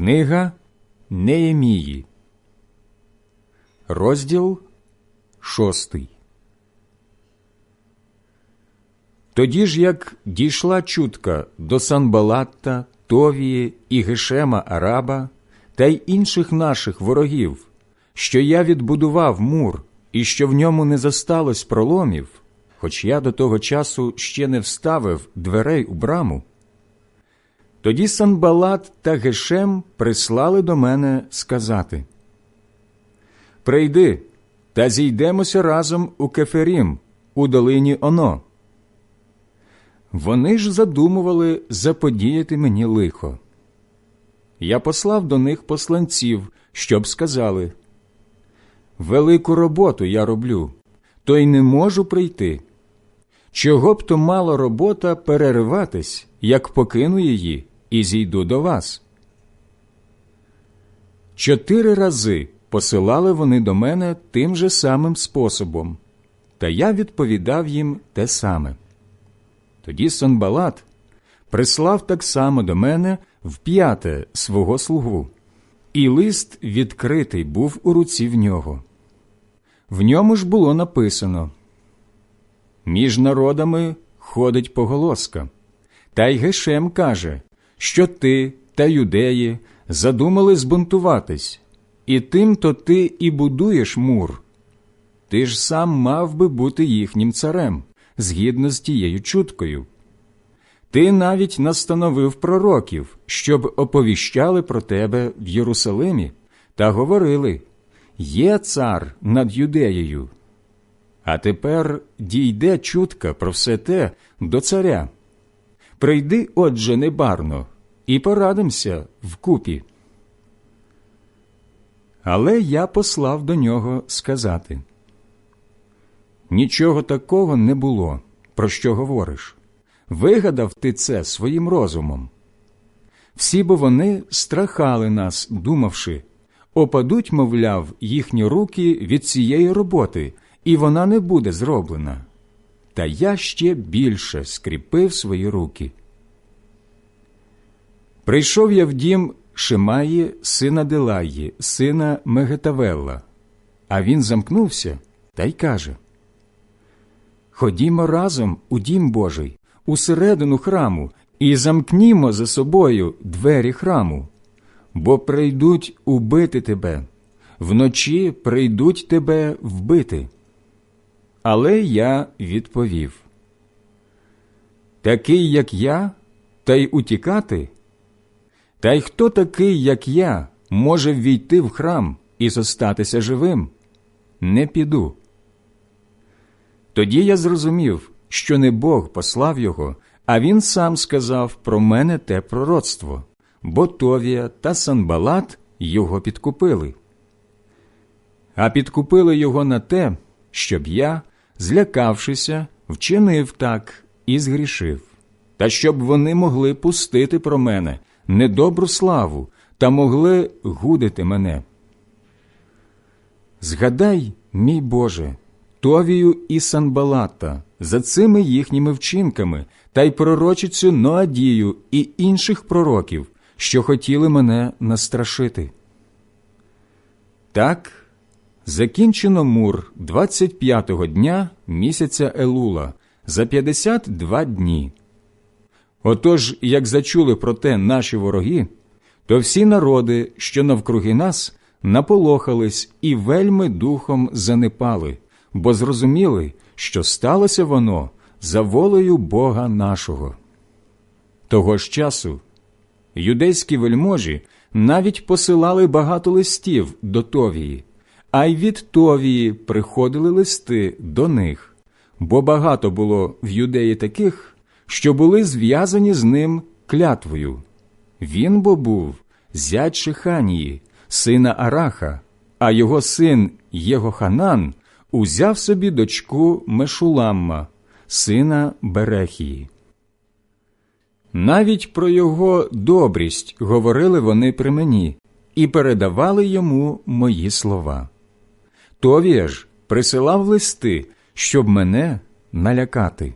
Книга Неємії, розділ шостий. Тоді ж, як дійшла чутка до Санбалатта, Товії і Гешема Араба та й інших наших ворогів, що я відбудував мур і що в ньому не засталось проломів, хоч я до того часу ще не вставив дверей у браму, тоді Санбалат та Гешем прислали до мене сказати Прийди та зійдемося разом у Кеферім, у долині Оно. Вони ж задумували заподіяти мені лихо. Я послав до них посланців, щоб сказали Велику роботу я роблю, то й не можу прийти. Чого б то мало робота перериватись, як покину її і зійду до вас. Чотири рази посилали вони до мене тим же самим способом, та я відповідав їм те саме. Тоді Санбалат прислав так само до мене вп'яте свого слугу, і лист відкритий був у руці в нього. В ньому ж було написано Між народами ходить поголоска, та й Гешем каже, що ти та юдеї задумали збунтуватись, і тим то ти і будуєш мур. Ти ж сам мав би бути їхнім царем, згідно з тією чуткою. Ти навіть настановив пророків, щоб оповіщали про тебе в Єрусалимі, та говорили Є цар над юдеєю. А тепер дійде чутка про все те до царя. Прийди, отже, небарно, і порадимося вкупі. Але я послав до нього сказати Нічого такого не було, про що говориш. Вигадав ти це своїм розумом. Всі бо вони страхали нас, думавши, опадуть, мовляв, їхні руки від цієї роботи, і вона не буде зроблена. Та я ще більше скріпив свої руки. Прийшов я в дім Шимаї, сина Делаї, сина Мегетавелла, а він замкнувся та й каже Ходімо разом у дім Божий, усередину храму, і замкнімо за собою двері храму, бо прийдуть убити тебе, вночі прийдуть тебе вбити. Але я відповів Такий, як я, та й утікати. Та й хто такий, як я, може ввійти в храм і зостатися живим? Не піду. Тоді я зрозумів, що не Бог послав його, а він сам сказав про мене те пророцтво, бо Товія та Санбалат його підкупили. А підкупили його на те, щоб я, злякавшися, вчинив так і згрішив, та щоб вони могли пустити про мене недобру славу та могли гудити мене. Згадай, мій Боже, Товію і Санбалата за цими їхніми вчинками та й пророчицю Ноадію і інших пророків, що хотіли мене настрашити. Так, закінчено мур 25-го дня місяця Елула за 52 дні. Отож, як зачули про те наші вороги, то всі народи, що навкруги нас, наполохались і вельми духом занепали, бо зрозуміли, що сталося воно за волею Бога нашого. Того ж часу юдейські вельможі навіть посилали багато листів до Товії, а й від Товії приходили листи до них, бо багато було в юдеї таких що були зв'язані з ним клятвою. Він бо був зять Шиханії, сина Араха, а його син Єгоханан узяв собі дочку Мешуламма, сина Берехії. Навіть про його добрість говорили вони при мені і передавали йому мої слова. Товія ж присилав листи, щоб мене налякати.